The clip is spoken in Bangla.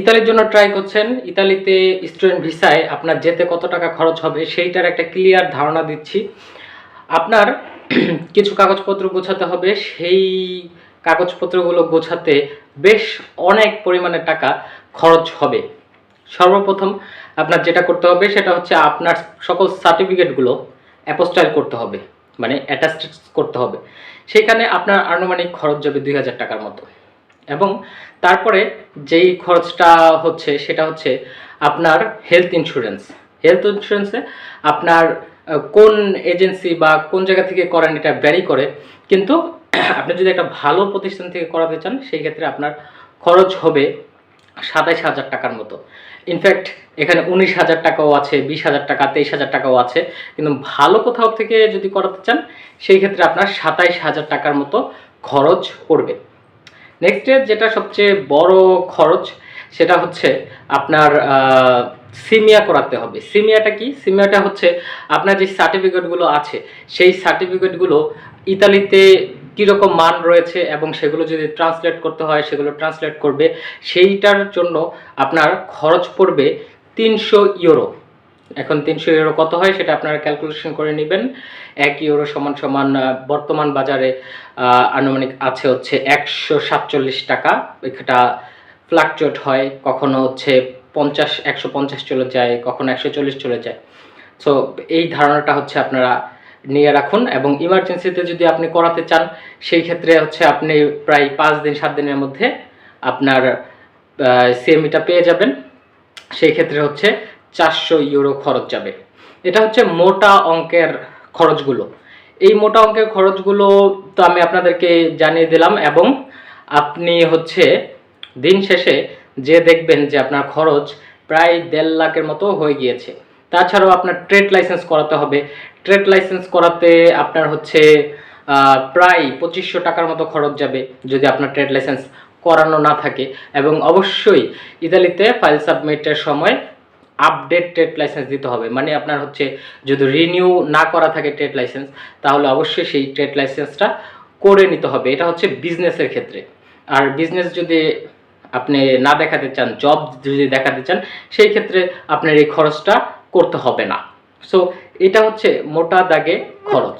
ইতালির জন্য ট্রাই করছেন। ইতালিতে স্টুডেন্ট ভিসায় আপনার যেতে কত টাকা খরচ হবে সেইটার একটা ক্লিয়ার ধারণা দিচ্ছি। আপনার কিছু কাগজপত্র গোছাতে হবে। সেই কাগজপত্রগুলো গোছাতে বেশ অনেক পরিমাণে টাকা খরচ হবে। সর্বপ্রথম আপনার যেটা করতে হবে সেটা হচ্ছে আপনার সকল সার্টিফিকেটগুলো অ্যাপোস্টাইল করতে হবে। মানে অ্যাটাস্ট করতে হবে। সেখানে আপনার আনুমানিক খরচ যাবে দুই হাজার টাকার মতো। এবং তারপরে যেই খরচটা হচ্ছে সেটা হচ্ছে আপনার হেলথ ইন্স্যুরেন্স হেলথ ইন্স্যুরেন্সে আপনার কোন এজেন্সি বা কোন জায়গা থেকে করেন এটা ভ্যারি করে। কিন্তু আপনি যদি একটা ভালো প্রতিষ্ঠান থেকে করাতে চান, সেই ক্ষেত্রে আপনার খরচ হবে সাতাইশ হাজার টাকার মতো। ইনফ্যাক্ট এখানে উনিশ হাজার টাকাও আছে, বিশ হাজার টাকা, তেইশ হাজার টাকাও আছে। কিন্তু ভালো কোথাও থেকে যদি করাতে চান, সেই ক্ষেত্রে আপনার সাতাইশ হাজার টাকার মতো খরচ পড়বে। নেক্সট যেটা সবচেয়ে বড় খরচ, সেটা হচ্ছে আপনার সিমিয়া করাতে হবে। সিমিয়াটা কি? সিমিয়াটা হচ্ছে আপনার যে সার্টিফিকেটগুলো আছে, সেই সার্টিফিকেটগুলো ইতালিতে কীরকম মান রয়েছে এবং সেগুলো যদি ট্রান্সলেট করতে হয়, সেগুলো ট্রান্সলেট করবে, সেইটার জন্য আপনার খরচ পড়বে তিনশো ইউরো এখন তিনশো ইউরো কত হয় সেটা আপনারা ক্যালকুলেশন করে নেবেন। এক ইউরো সমান সমান বর্তমান বাজারে আনুমানিক আছে হচ্ছে একশো সাতচল্লিশ টাকা। এটা ফ্লাকচুয়েট হয়, কখনো হচ্ছে পঞ্চাশ, একশো পঞ্চাশ চলে যায়, কখনো একশো চল্লিশ চলে যায়। সো এই ধারণাটা হচ্ছে আপনারা নিয়ে রাখুন এবং ইমার্জেন্সিতে যদি আপনি করাতে চান, সেই ক্ষেত্রে হচ্ছে আপনি প্রায় পাঁচ দিন, সাত দিনের মধ্যে আপনার সিএমইটা পেয়ে যাবেন। সেই ক্ষেত্রে হচ্ছে চারশো ইউরো খরচ যাবে। এটা হচ্ছে মোটা অঙ্কের খরচগুলো। এই মোটা অঙ্কের খরচগুলো তো আমি আপনাদেরকে জানিয়ে দিলাম এবং আপনি হচ্ছে দিন শেষে যে দেখবেন যে আপনার খরচ প্রায় দেড় লাখের মতো হয়ে গিয়েছে। তাছাড়াও আপনার ট্রেড লাইসেন্স করাতে হবে। ট্রেড লাইসেন্স করাতে আপনার হচ্ছে প্রায় পঁচিশশো টাকার মতো খরচ যাবে যদি আপনার ট্রেড লাইসেন্স করানো না থাকে। এবং অবশ্যই ইতালিতে ফাইল সাবমিটের সময় আপডেট ট্রেড লাইসেন্স দিতে হবে। মানে আপনার হচ্ছে যদি রিনিউ না করা থাকে ট্রেড লাইসেন্স তাহলে অবশ্যই সেই ট্রেড লাইসেন্সটা করে নিতে হবে। এটা হচ্ছে বিজনেসের ক্ষেত্রে। আর বিজনেস যদি আপনি না দেখাতে চান জব যদি দেখাতে চান, সেই ক্ষেত্রে আপনার এই খরচটা করতে হবে না। সো এটা হচ্ছে মোটা দাগে খরচ।